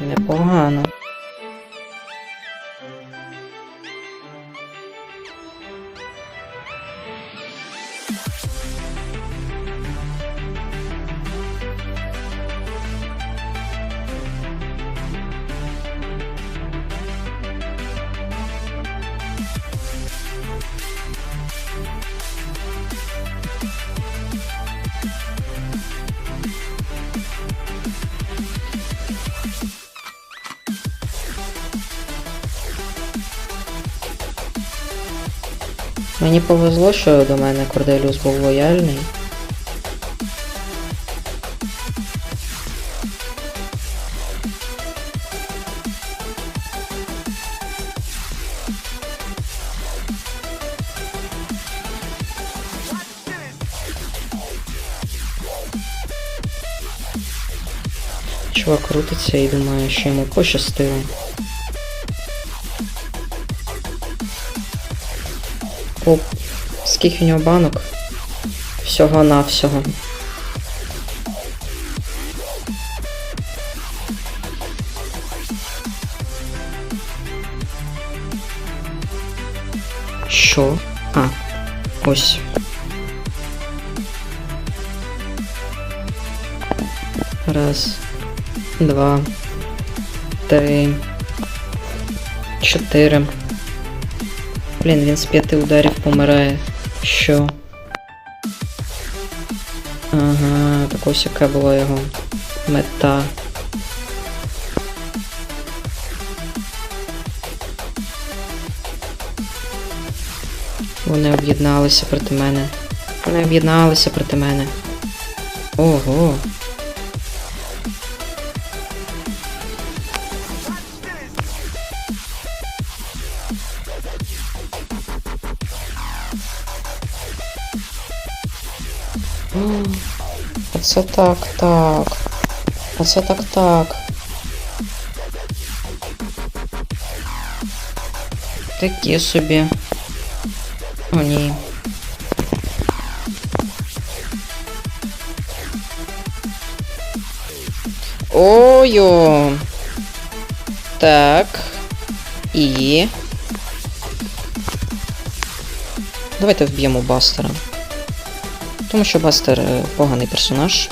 Непогано. Мені повезло, що до мене Корделіус був лояльний. Чувак крутиться і думає, що йому пощастило. Оп, скільки в нього банок? Всього навсього. Що? А, ось. Раз, два, три, чотири. Блін, він з п'яти ударів помирає. Що? Ага, так ось яка була його мета. Вони об'єдналися проти мене. Вони об'єдналися проти мене. Ого. Оце так, так. Оце так, так. Такі собі. О, ні. Ой-о. Так. І. Давайте вб'ємо Бастера. Тому що Бастер е, поганий персонаж.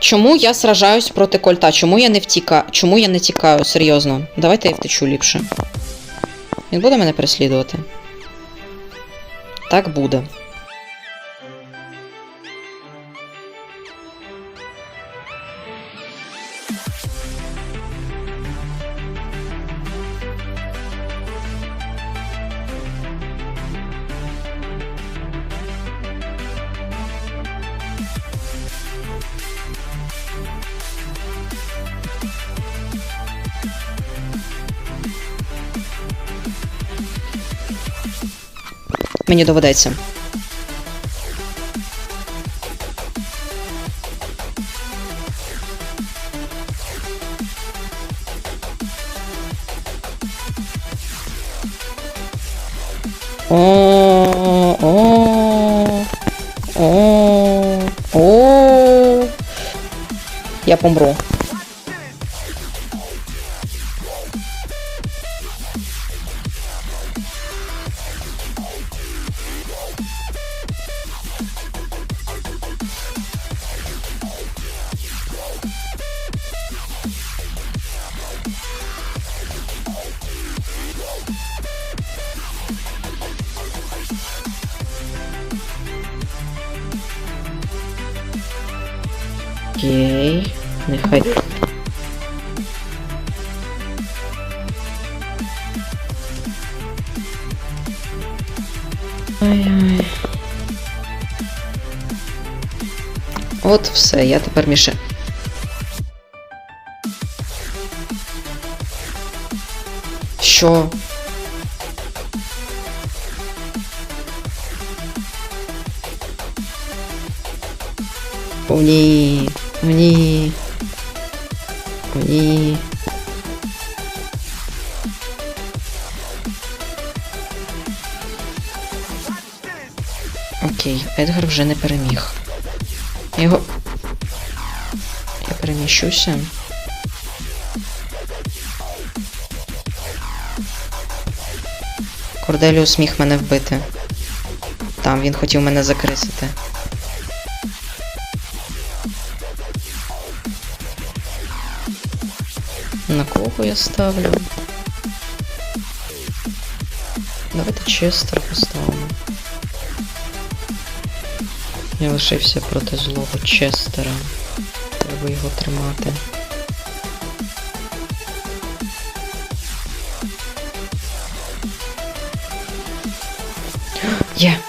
Чому я сражаюсь проти кольта? Чому я не втікаю? Чому я не тікаю? Серйозно. Давайте я втечу ліпше. Він буде мене переслідувати? Так буде. мені доведеться. О-о-о. Я помру. Окей, нехай. Ой-ой. От все, я тепер міше. Що? О, ні. Ні. Ні. Окей, Едгар вже не переміг. Його. Я переміщуся. Корделіус міг мене вбити. Там він хотів мене закрисити. На кого я ставлю? Давайте Честер поставимо. Я лишився проти злого Честера. Треба його тримати. Є.